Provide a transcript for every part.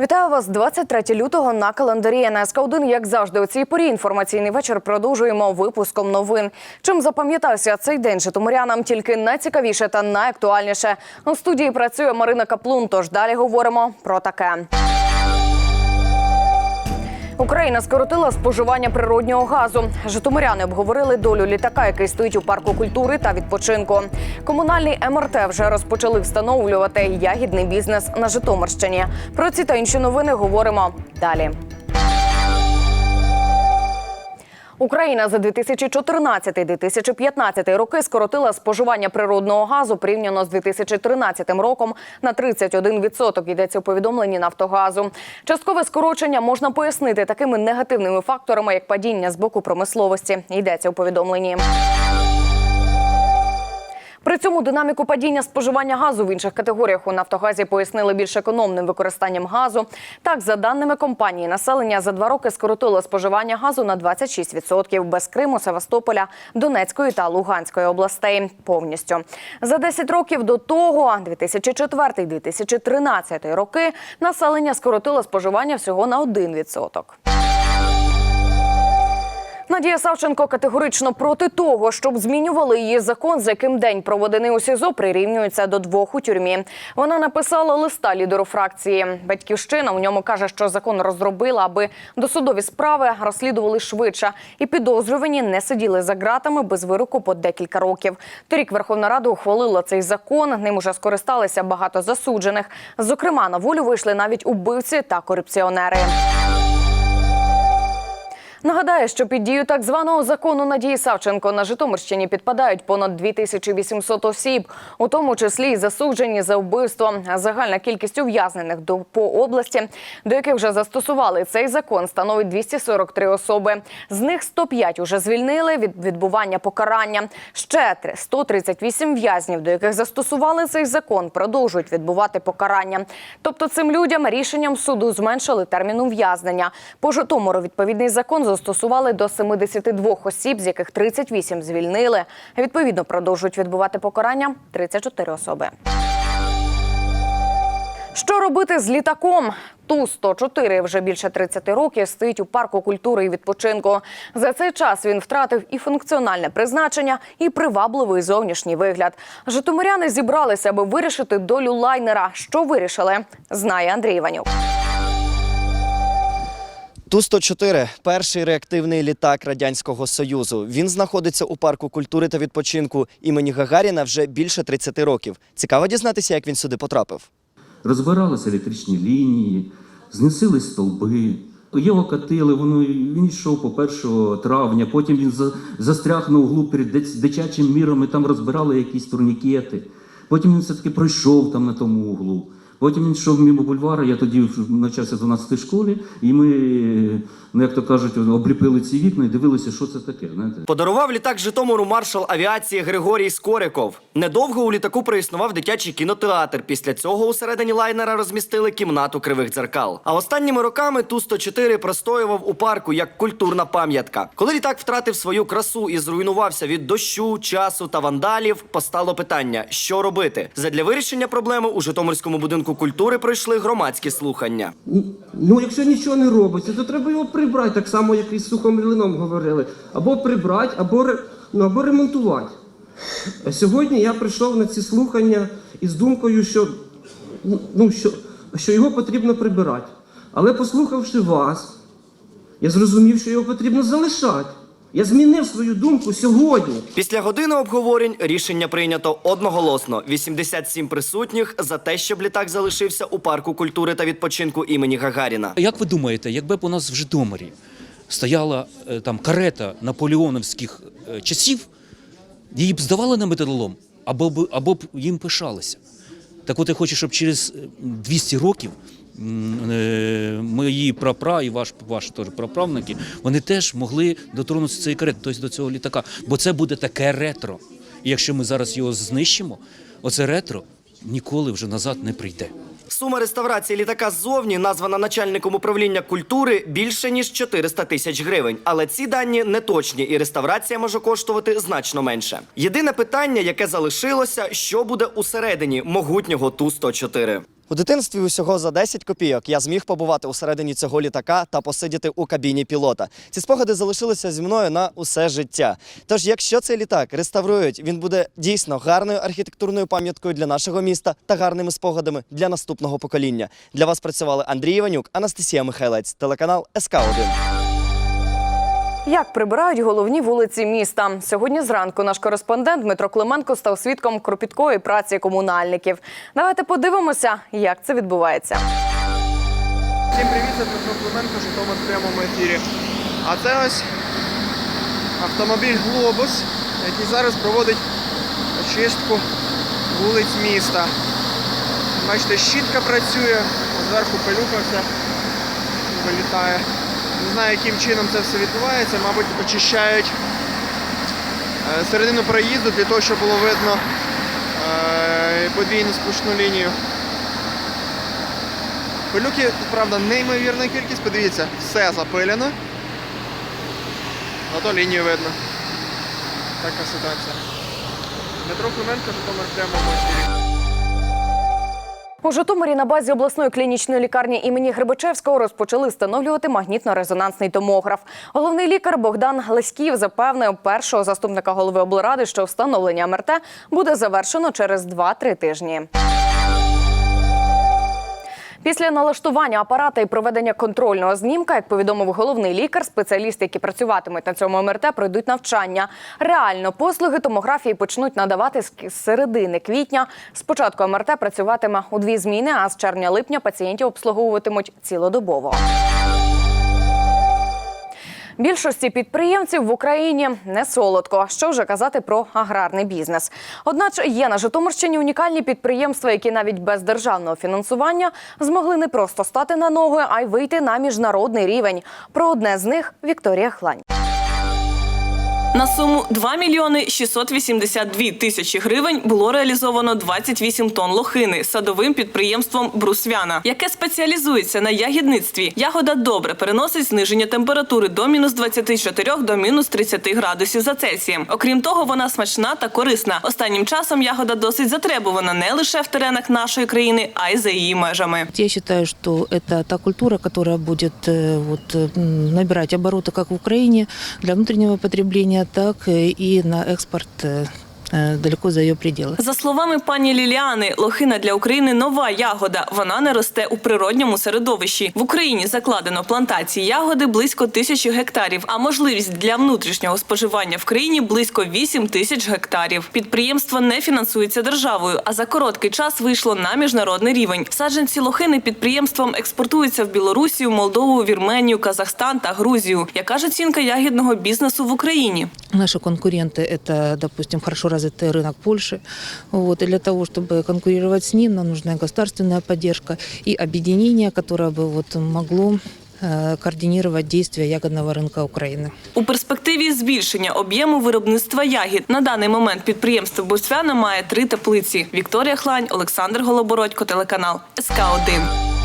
Вітаю вас 23 лютого на календарі НСК 1 Як завжди, у цій порі інформаційний вечір продовжуємо випуском новин. Чим запам'ятався цей день житомирянам тільки найцікавіше та найактуальніше. У студії працює Марина Каплун. Тож далі говоримо про таке. Україна скоротила споживання природнього газу. Житомиряни обговорили долю літака, який стоїть у парку культури та відпочинку. Комунальний МРТ вже розпочали встановлювати ягідний бізнес на Житомирщині. Про ці та інші новини говоримо далі. Україна за 2014-2015 роки скоротила споживання природного газу порівняно з 2013 роком на 31%, йдеться у повідомленні Нафтогазу. Часткове скорочення можна пояснити такими негативними факторами, як падіння з боку промисловості. Йдеться у повідомленні. При цьому динаміку падіння споживання газу в інших категоріях у Нафтогазі пояснили більш економним використанням газу. Так, за даними компанії, населення за два роки скоротило споживання газу на 26% без Криму, Севастополя, Донецької та Луганської областей повністю. За 10 років до того, 2004-2013 роки, населення скоротило споживання всього на 1%. Надія Савченко категорично проти того, щоб змінювали її закон, за яким день проведений у СІЗО прирівнюється до двох у тюрмі. Вона написала листа лідеру фракції. Батьківщина у ньому каже, що закон розробила, аби досудові справи розслідували швидше, і підозрювані не сиділи за ґратами без вироку по декілька років. Торік Верховна Рада ухвалила цей закон. Ним уже скористалися багато засуджених. Зокрема, на волю вийшли навіть убивці та корупціонери. Нагадаю, що під дію так званого закону Надії Савченко на Житомирщині підпадають понад 2800 осіб, у тому числі й засуджені за вбивство. Загальна кількість ув'язнених до по області, до яких вже застосували цей закон, становить 243 особи. З них 105 уже звільнили від відбування покарання. Ще 138 в'язнів, до яких застосували цей закон, продовжують відбувати покарання. Тобто цим людям рішенням суду зменшили термін ув'язнення. По Житомиру відповідний закон застосували до 72 осіб, з яких 38 звільнили. Відповідно, продовжують відбувати покарання 34 особи. Що робити з літаком? Ту-104 вже більше 30 років стоїть у парку культури і відпочинку. За цей час він втратив і функціональне призначення, і привабливий зовнішній вигляд. Житомиряни зібралися, аби вирішити долю лайнера. Що вирішили, знає Андрій Іванюк. Ту-104 – перший реактивний літак Радянського Союзу. Він знаходиться у парку культури та відпочинку імені Гагаріна вже більше 30 років. Цікаво дізнатися, як він сюди потрапив. Розбиралися електричні лінії, знесили стовби. Його катили, воно, він йшов по 1 травня, потім він за- застряг на углу перед дитячим міром, і там розбирали якісь турнікети. Потім він все-таки пройшов там на тому углу. Потім він йшов мимо бульвара, я тоді навчався в 12 школі, і ми, ну як то кажуть, обліпили ці вікна і дивилися, що це таке. Знаєте. Подарував літак Житомиру маршал авіації Григорій Скориков. Недовго у літаку проіснував дитячий кінотеатр. Після цього усередині лайнера розмістили кімнату кривих дзеркал. А останніми роками Ту-104 простоював у парку як культурна пам'ятка. Коли літак втратив свою красу і зруйнувався від дощу, часу та вандалів, постало питання, що робити. Задля вирішення проблеми у Житомирському будинку культури пройшли громадські слухання. Ну, якщо нічого не робиться, то треба його прибрати, так само, як і з сухомлином говорили. Або прибрати, або, ну, або ремонтувати. Сьогодні я прийшов на ці слухання із думкою, що, ну, що, що його потрібно прибирати. Але послухавши вас, я зрозумів, що його потрібно залишати. Я змінив свою думку сьогодні. Після години обговорень рішення прийнято одноголосно. 87 присутніх за те, щоб літак залишився у парку культури та відпочинку імені Гагаріна. Як ви думаєте, якби б у нас в Житомирі стояла е, там карета наполеоновських е, часів, її б здавали на металолом, або б, або б їм пишалися? Так от я хочу, щоб через е, 200 років м, е, мої прапра і ваш, ваші теж праправники, вони теж могли дотронутися цієї карети, тобто до цього літака. Бо це буде таке ретро. І якщо ми зараз його знищимо, оце ретро ніколи вже назад не прийде. Сума реставрації літака ззовні, названа начальником управління культури, більше ніж 400 тисяч гривень. Але ці дані не точні, і реставрація може коштувати значно менше. Єдине питання, яке залишилося, що буде усередині могутнього Ту-104. У дитинстві усього за 10 копійок я зміг побувати усередині цього літака та посидіти у кабіні пілота. Ці спогади залишилися зі мною на усе життя. Тож, якщо цей літак реставрують, він буде дійсно гарною архітектурною пам'яткою для нашого міста та гарними спогадами для наступного покоління. Для вас працювали Андрій Іванюк, Анастасія Михайлець, телеканал СК 1 Як прибирають головні вулиці міста? Сьогодні зранку наш кореспондент Дмитро Клименко став свідком кропіткої праці комунальників. Давайте подивимося, як це відбувається. Всім привіт, це Дмитро Клименко, Житомир в прямому ефірі. А це ось автомобіль Глобус, який зараз проводить очистку вулиць міста. Бачите, щітка працює, зверху пилюка все вилітає. Не знаю, яким чином це все відбувається. Мабуть, очищають е, середину проїзду для того, щоб було видно е, подвійну сплошну лінію. Пилюки, правда, неймовірна кількість. Подивіться, все запилено. Зато лінію видно. Така ситуація. Дмитро Клименко, Житомир в прямому ефірі. У Житомирі на базі обласної клінічної лікарні імені Грибачевського розпочали встановлювати магнітно-резонансний томограф. Головний лікар Богдан Леськів запевнив першого заступника голови облради, що встановлення МРТ буде завершено через 2-3 тижні. Після налаштування апарата і проведення контрольного знімка, як повідомив головний лікар, спеціалісти, які працюватимуть на цьому МРТ, пройдуть навчання. Реально послуги томографії почнуть надавати з середини квітня. Спочатку МРТ працюватиме у дві зміни, а з червня-липня пацієнтів обслуговуватимуть цілодобово. Більшості підприємців в Україні не солодко. Що вже казати про аграрний бізнес? Одначе є на Житомирщині унікальні підприємства, які навіть без державного фінансування змогли не просто стати на ноги, а й вийти на міжнародний рівень. Про одне з них Вікторія Хлань. На суму 2 мільйони 682 тисячі гривень було реалізовано 28 тонн лохини садовим підприємством Брусвяна, яке спеціалізується на ягідництві. Ягода добре переносить зниження температури до мінус 24 до мінус 30 градусів за Цельсієм. Окрім того, вона смачна та корисна. Останнім часом ягода досить затребувана не лише в теренах нашої країни, а й за її межами. Я считаю, что это та культура, которая будет э, вот, э, м, набирать обороты как в Украине для внутреннего потребления, так э, и на экспорт э, э, далеко за ее пределы. За словами пані Ліліани, лохина для України нова ягода. Вона не росте у природньому середовищі. В Україні закладено плантації ягоди близько тисячі гектарів, а можливість для внутрішнього споживання в країні близько 8 тисяч гектарів. Підприємство не фінансується державою, а за короткий час вийшло на міжнародний рівень. Саджанці лохини підприємством експортуються в Білорусію, Молдову, Вірменію, Казахстан та Грузію. Яка ж оцінка ягідного бізнесу в Україні? Наши конкуренты – это, допустим, хорошо развитый рынок Польши. Вот, и для того, чтобы конкурировать с ним, нам нужна государственная поддержка и объединение, которое бы вот могло э, координировать действия ягодного рынка Украины. У перспективі збільшення об'єму виробництва ягід на даний момент підприємство Бусвяна має три теплиці: Вікторія Хлань, Олександр Голобородько, телеканал СК 1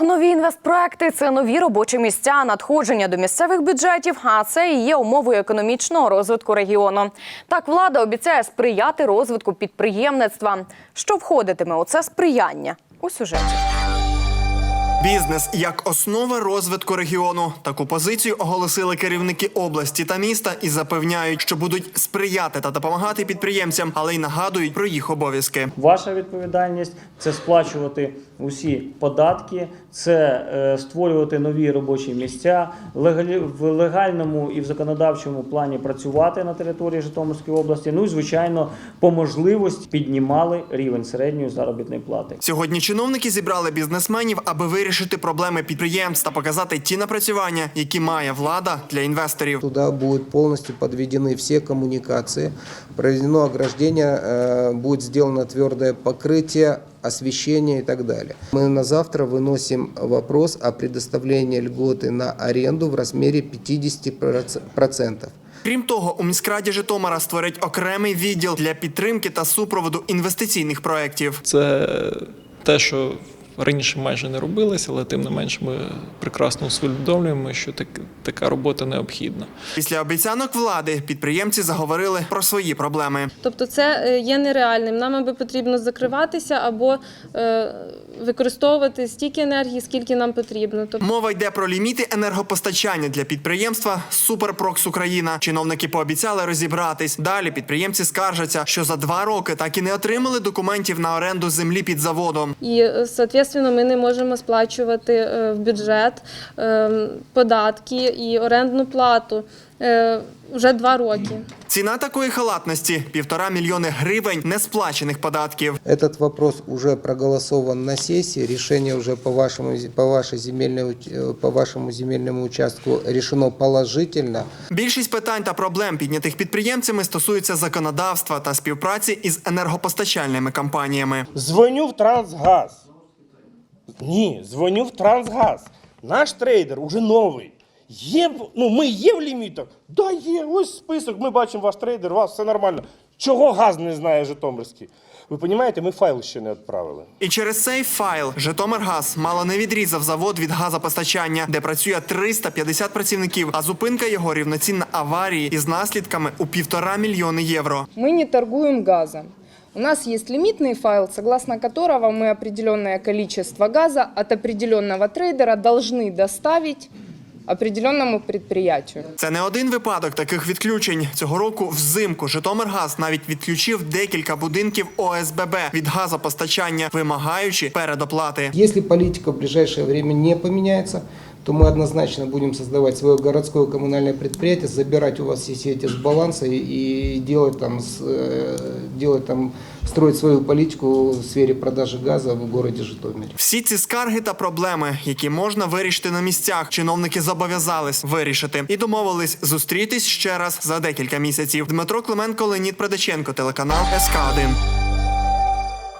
Нові інвестпроекти це нові робочі місця, надходження до місцевих бюджетів. А це і є умовою економічного розвитку регіону. Так влада обіцяє сприяти розвитку підприємництва. Що входитиме у це сприяння у сюжеті. Бізнес як основа розвитку регіону. Таку позицію оголосили керівники області та міста і запевняють, що будуть сприяти та допомагати підприємцям, але й нагадують про їх обов'язки. Ваша відповідальність це сплачувати усі податки, це е, створювати нові робочі місця, легалі- в легальному і в законодавчому плані працювати на території Житомирської області. Ну і звичайно, по можливості піднімали рівень середньої заробітної плати. Сьогодні чиновники зібрали бізнесменів, аби вирішити проблеми підприємств та показати ті напрацювання, які має влада для інвесторів. Туда будут полностью подведены все коммуникации, проведено ограждение, э, будет сделано твердое покрытие, освещение и так далее. Мы на завтра выносим вопрос о предоставлении льготы на аренду в размере 50%. Крім того, у міськраді Житомира створять окремий відділ для підтримки та супроводу інвестиційних проєктів. Це те, що раніше майже не робилася, але тим не менш ми прекрасно усвідомлюємо, що так, така робота необхідна. Після обіцянок влади підприємці заговорили про свої проблеми. Тобто це е, є нереальним. Нам аби потрібно закриватися або е, використовувати стільки енергії, скільки нам потрібно. Тобто Мова йде про ліміти енергопостачання для підприємства Суперпрокс Україна. Чиновники пообіцяли розібратись. Далі підприємці скаржаться, що за два роки так і не отримали документів на оренду землі під заводом. і, е, соответственно, ми не можемо сплачувати е, в бюджет е, податки і орендну плату вже два роки. Ціна такої халатності півтора мільйони гривень несплачених податків. Этот вопрос уже проголосован на сессии, решение уже по вашему, по, вашей земельной, уч- э, по вашему земельному участку решено положительно. Більшість питань та проблем, піднятих підприємцями, стосуються законодавства та співпраці із енергопостачальними компаніями. Дзвоню в Трансгаз. Ні, дзвоню в Трансгаз. Наш трейдер уже новий Є, в- ну, ми є в лімітах? Да, є. Ось список. Ми бачимо ваш трейдер, у вас все нормально. Чого газ не знає Житомирський? Ви розумієте, ми файл ще не відправили. І через цей файл Житомиргаз мало не відрізав завод від газопостачання, де працює 350 працівників, а зупинка його рівноцінна аварії із наслідками у півтора мільйони євро. Мы не торгуем газом. У нас есть лимитный файл, согласно которого мы определенное количество газа от определенного трейдера должны доставить определенному предприятию. Це не один випадок таких відключень. Цього року взимку Житомиргаз навіть відключив декілька будинків ОСББ від газопостачання, вимагаючи передоплати. Если политика в ближайшее время не поменяется, то мы однозначно будем создавать свое городское коммунальное предприятие, забирать у вас все сети с баланса и, и делать там, с- э, делать там, строить свою політику в сфері продажі газу в городі Житомирі. Всі ці скарги та проблеми, які можна вирішити на місцях, чиновники зобов'язались вирішити і домовились зустрітись ще раз за декілька місяців. Дмитро Клименко, Леонід Предаченко, телеканал СК 1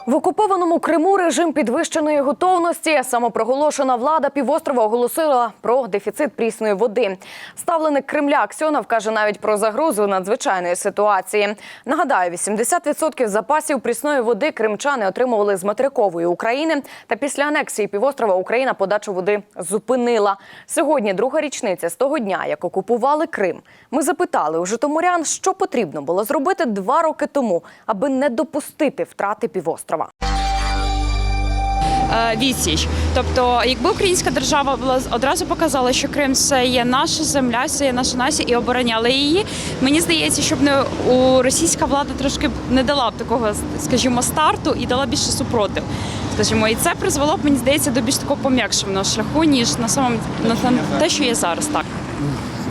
В окупованому Криму режим підвищеної готовності. Самопроголошена влада півострова оголосила про дефіцит прісної води. Ставленик Кремля Аксьонов каже навіть про загрозу надзвичайної ситуації. Нагадаю, 80% запасів прісної води кримчани отримували з материкової України. Та після анексії півострова Україна подачу води зупинила. Сьогодні друга річниця з того дня, як окупували Крим. Ми запитали у житомирян, що потрібно було зробити два роки тому, аби не допустити втрати півострова. Е, відсіч. Тобто, якби українська держава була одразу показала, що Крим це є наша земля, це є наша нація і обороняли її. Мені здається, щоб не у російська влада трошки не дала б такого, скажімо, старту і дала більше супротив. Скажімо, і це призвело б, мені здається, до більш такого пом'якшеного шляху, ніж на самому на те- те, що є зараз. Так.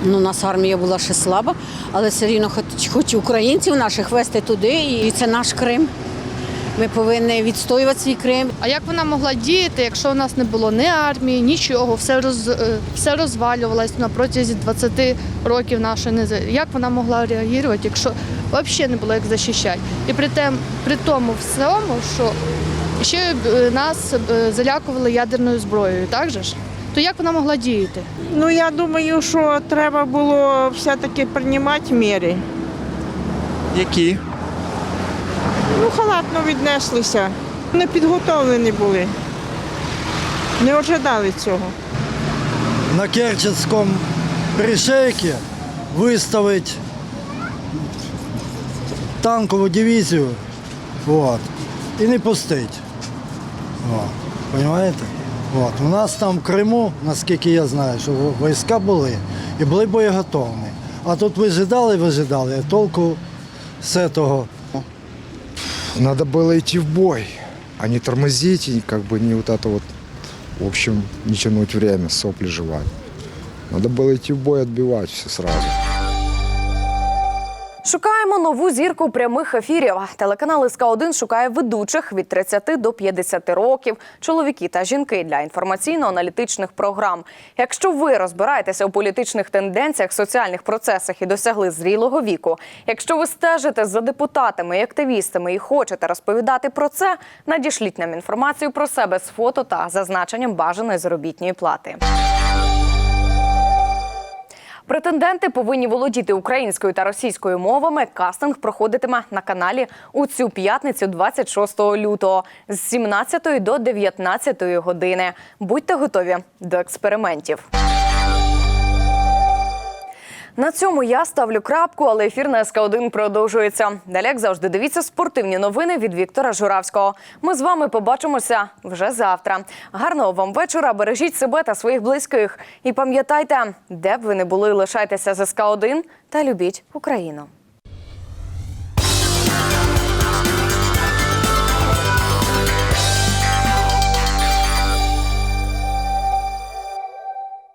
Ну, у нас армія була ще слаба, але все рівно хоч, хоч українців наших вести туди, і це наш Крим. Ми повинні відстоювати свій Крим. А як вона могла діяти, якщо у нас не було ні армії, нічого, все роз е, все розвалювалось на протязі 20 років нашої незалежності? Як вона могла реагувати, якщо взагалі не було як захищати? І при тем, при тому всьому, що ще е, нас е, залякували ядерною зброєю, так же ж? То як вона могла діяти? Ну я думаю, що треба було все-таки приймати міри. Які? Ну, халатно віднеслися. Не підготовлені були. Не ожидали цього. На Керченському перешейке виставити танкову дивізію от, і не пустить. От, Понимаєте? От. У нас там в Криму, наскільки я знаю, що війська були і були боєготовні. А тут вижидали, вижидали, а толку з того. Надо было идти в бой, а не тормозить и как бы не вот это вот, в общем, не тянуть время, сопли жевать. Надо было идти в бой, отбивать все сразу. Шукаємо нову зірку прямих ефірів. Телеканал СК1 шукає ведучих від 30 до 50 років, чоловіки та жінки для інформаційно-аналітичних програм. Якщо ви розбираєтеся у політичних тенденціях, соціальних процесах і досягли зрілого віку, якщо ви стежите за депутатами і активістами і хочете розповідати про це, надішліть нам інформацію про себе з фото та зазначенням бажаної заробітної плати. Претенденти повинні володіти українською та російською мовами. Кастинг проходитиме на каналі у цю п'ятницю, 26 лютого, з 17 до 19 години. Будьте готові до експериментів. На цьому я ставлю крапку, але ефір на СК 1 продовжується. Далі, як завжди, дивіться спортивні новини від Віктора Журавського. Ми з вами побачимося вже завтра. Гарного вам вечора. Бережіть себе та своїх близьких. І пам'ятайте, де б ви не були, лишайтеся з СК 1 та любіть Україну.